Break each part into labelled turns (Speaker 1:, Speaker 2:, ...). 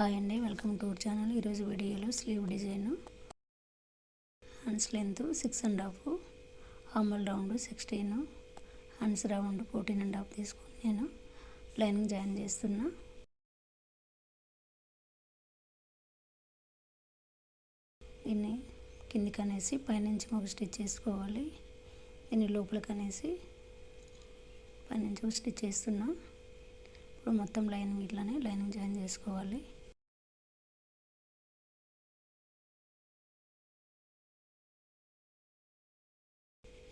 Speaker 1: Hi అండి welcome to our channel. ఈరోజు వీడియోలో sleeve design hands length six and half ఆమల్ round sixteen hands round fourteen and half తీసుకొని నేను lining join చేస్తున్నా. దీన్ని కిందికి అనేసి పైనుంచి ఒక స్టిచ్ చేసుకోవాలి. దీన్ని లోపలికి అనేసి పైనుంచి ఒక స్టిచ్ చేస్తున్నా. ఇప్పుడు మొత్తం లైనింగ్ ఇట్లానే లైనింగ్ జాయిన్ చేసుకోవాలి.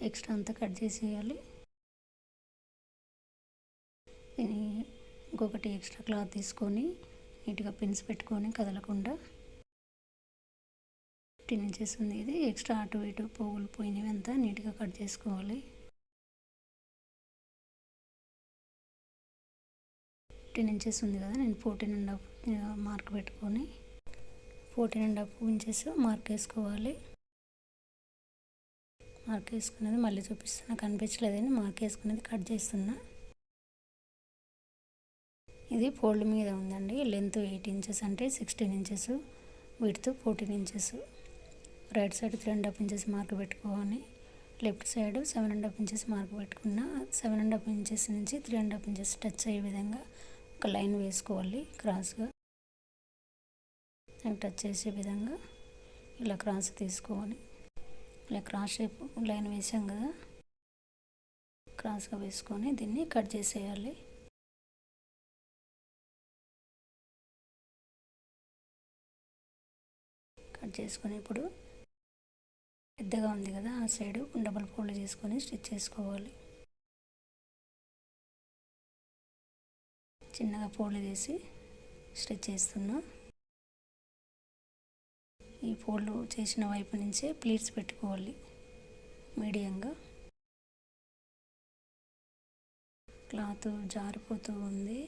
Speaker 1: ఎక్స్ట్రా అంతా కట్ చేసేయాలి. ఇంకొకటి ఎక్స్ట్రా క్లాత్ తీసుకొని నీట్గా పిన్స్ పెట్టుకొని కదలకుండా ఫిఫ్టీన్ ఇంచెస్ ఉంది ఇది. ఎక్స్ట్రా అటు ఇటు పోగులు పోయినవి అంతా నీట్గా కట్ చేసుకోవాలి. ఫిఫ్టీన్ ఇంచెస్ ఉంది కదా నేను ఫోర్టీన్ అండ్ హాఫ్ మార్క్ పెట్టుకొని fourteen and half inches mark వేసుకోవాలి. మార్క్ వేసుకున్నది మళ్ళీ చూపిస్తున్నా కనిపించలేదని మార్క్ వేసుకున్నది కట్ చేస్తున్నా. ఇది ఫోల్డ్ మీద ఉందండి. లెంత్ ఎయిట్ ఇంచెస్ అంటే sixteen inches width fourteen inches. Right side three and half inches mark పెట్టుకోవాలి. Left side seven and half inches mark పెట్టుకున్న సెవెన్ అండ్ హాఫ్ ఇంచెస్ నుంచి three and half inches touch అయ్యే విధంగా ఒక line వేసుకోవాలి క్రాస్గా. Touch చేసే విధంగా ఇలా క్రాస్ తీసుకోవాలి. ఇలా క్రాస్ షేప్ లైన్ వేసాం కదా. క్రాస్గా వేసుకొని దీన్ని కట్ చేసేయాలి. కట్ చేసుకొని ఇప్పుడు పెద్దగా ఉంది కదా ఆ సైడు డబల్ ఫోల్డ్ చేసుకొని స్టిచ్ చేసుకోవాలి. చిన్నగా ఫోల్డ్ చేసి స్టిచ్ చేస్తున్నా. ఈ ఫోల్డ్ చేసిన వైపు నుంచే ప్లీట్స్ పెట్టుకోవాలి మీడియంగా. క్లాత్ జారిపోతూ ఉంది.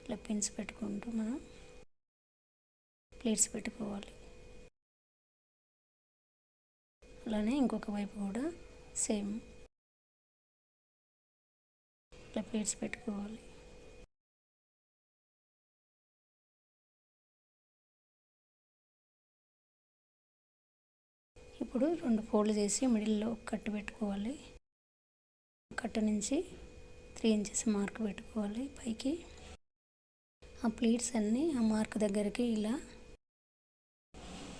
Speaker 1: ఇట్లా పిన్స్ పెట్టుకుంటూ మనం ప్లేట్స్ పెట్టుకోవాలి. అలానే ఇంకొక వైపు కూడా సేమ్. ఇట్లా ప్లేట్స్ పెట్టుకోవాలి. ఇప్పుడు రెండు ఫోల్డ్ చేసి మిడిల్లో కట్టు పెట్టుకోవాలి. కట్టు నుంచి త్రీ ఇంచెస్ మార్క్ పెట్టుకోవాలి పైకి. ఆ ప్లీట్స్ అన్నీ ఆ మార్క్ దగ్గరికి ఇలా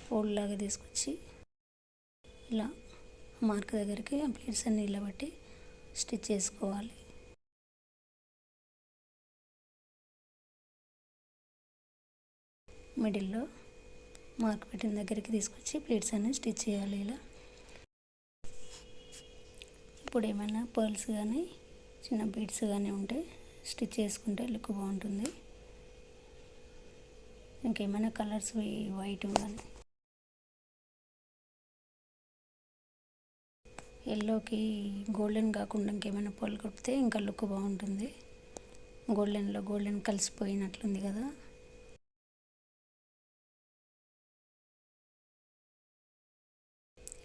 Speaker 1: ఫోల్డ్ లాగా తీసుకొచ్చి ఇలా మార్క్ దగ్గరికి ఆ ప్లీట్స్ అన్నీ ఇలా బట్టి స్టిచ్ చేసుకోవాలి. మిడిల్లో మార్క్ పెట్టిన దగ్గరికి తీసుకొచ్చి ప్లేట్స్ అనేవి స్టిచ్ చేయాలి ఇలా. ఇప్పుడు ఏమైనా పర్ల్స్ కానీ చిన్న బీడ్స్ కానీ ఉంటే స్టిచ్ చేసుకుంటే లుక్ బాగుంటుంది. ఇంకేమైనా కలర్స్ వైట్ కానీ ఎల్లోకి గోల్డెన్ కాకుండా ఇంకేమైనా పళ్ళు కొడితే ఇంకా లుక్ బాగుంటుంది. గోల్డెన్లో గోల్డెన్ కలిసిపోయినట్లుంది కదా.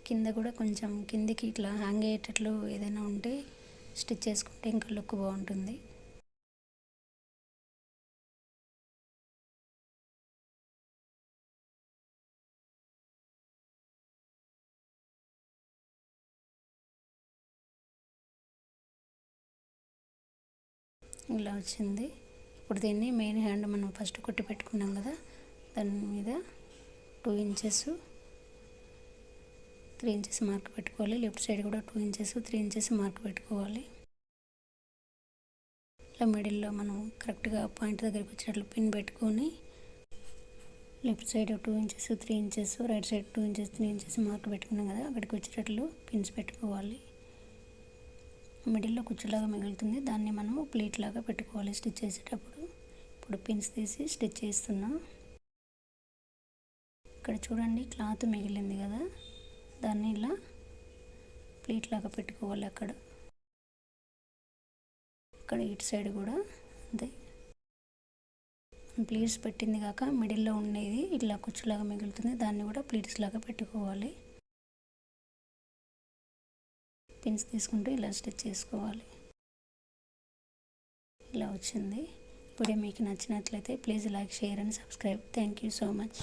Speaker 1: కింద కూడా కొంచెం కిందికి ఇట్లా హ్యాంగ్ అయ్యేటట్లు ఏదైనా ఉంటే స్టిచ్ చేసుకుంటే ఇంకా లుక్ బాగుంటుంది. ఇలా వచ్చింది. ఇప్పుడు దీన్ని మెయిన్ హ్యాండ్ మనం ఫస్ట్ కొట్టి పెట్టుకున్నాం కదా దాని మీద two inches three inches mark పెట్టుకోవాలి. లెఫ్ట్ సైడ్ కూడా two inches three inches mark పెట్టుకోవాలి. ఇలా మిడిల్లో మనం కరెక్ట్గా పాయింట్ దగ్గరికి వచ్చేటట్లు పిన్ పెట్టుకొని left side two inches three inches right side two inches three inches mark పెట్టుకున్నాం కదా అక్కడికి వచ్చేటట్లు పిన్స్ పెట్టుకోవాలి. మిడిల్లో కుచ్చులాగా మిగులుతుంది. దాన్ని మనము ప్లేట్ లాగా పెట్టుకోవాలి స్టిచ్ చేసేటప్పుడు. ఇప్పుడు పిన్స్ తీసి స్టిచ్ చేస్తున్నా. ఇక్కడ చూడండి క్లాత్ మిగిలింది కదా. ప్లేట్ లాగా పెట్టుకోవాలి అక్కడ. ఇక్కడ ఇటు సైడ్ కూడా అంతే. ప్లేట్స్ పెట్టింది కాక మిడిల్లో ఉండేది. ఇట్లా కుచ్చులాగా మిగులుతుంది. దాన్ని కూడా ప్లేట్స్ లాగా పెట్టుకోవాలి. పిన్స్ తీసుకుంటూ ఇలా స్టిచ్ చేసుకోవాలి. ఇలా వచ్చింది. వీడియో మీకు నచ్చినట్లయితే please like share and subscribe. Thank you so much.